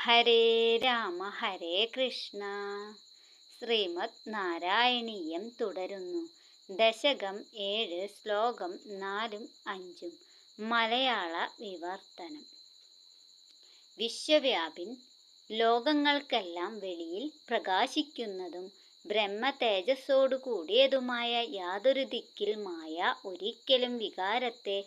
ഹരേ രാമ ഹരേ കൃഷ്ണ. ശ്രീമദ് നാരായണീയം തുടരുന്നു. ദശകം ഏഴ് ശ്ലോകം നാലും അഞ്ചും. മലയാള വിവർത്തനം. വിശ്വവ്യാപിൻ ലോകങ്ങൾക്കെല്ലാം വെളിയിൽ പ്രകാശിക്കുന്നതും ബ്രഹ്മ തേജസ്സോടു കൂടിയതുമായ യാതൊരു ദിക്കിൽ മായ ഒരിക്കലും വികാരത്തെ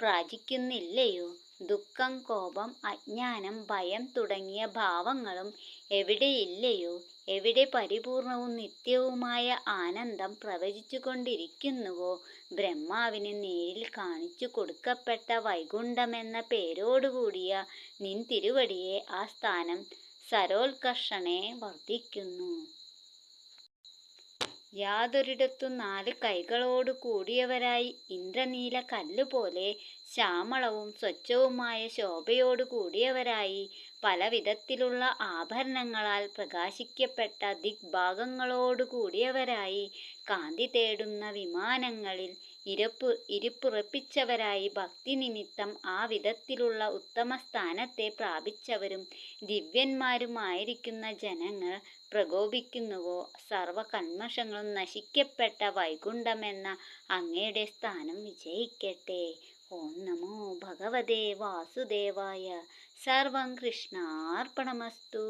പ്രാചിക്കുന്നില്ലയോ? ദുഃഖം കോപം അജ്ഞാനം ഭയം തുടങ്ങിയ ഭാവങ്ങളും എവിടെയില്ലയോ. എവിടെ പരിപൂർണവും നിത്യവുമായ ആനന്ദം പ്രവചിച്ചുകൊണ്ടിരിക്കുന്നുവോ. ബ്രഹ്മാവിന് നേരിൽ കാണിച്ചു കൊടുക്കപ്പെട്ട വൈകുണ്ഠമെന്ന പേരോടുകൂടിയ നിൻ തിരുവടിയെ ആ സ്ഥാനം സരോത്കർഷണെ വർദ്ധിക്കുന്നു. യാതൊരിടത്തു നാല് കൈകളോട് കൂടിയവരായി ഇന്ദ്രനീല കല്ലുപോലെ ശ്യാമളവും സ്വച്ഛവുമായ ശോഭയോട് കൂടിയവരായി പലവിധത്തിലുള്ള ആഭരണങ്ങളാൽ പ്രകാശിക്കപ്പെട്ട ദിഗ്ഭാഗങ്ങളോട് കൂടിയവരായി കാന്തി തേടുന്ന വിമാനങ്ങളിൽ ഇരപ്പു ഇരിപ്പുറപ്പിച്ചവരായി ഭക്തി നിമിത്തം ആ വിധത്തിലുള്ള ഉത്തമ സ്ഥാനത്തെ പ്രാപിച്ചവരും ദിവ്യന്മാരുമായിരിക്കുന്ന ജനങ്ങൾ പ്രകോപിക്കുന്നുവോ? സർവകന്മഷങ്ങളും നശിക്കപ്പെട്ട വൈകുണ്ഠമെന്ന അങ്ങയുടെ സ്ഥാനം വിജയിക്കട്ടെ. ഓം നമോ ഭഗവതേ വാസുദേവായ. സർവം കൃഷ്ണാർപ്പണമസ്തു.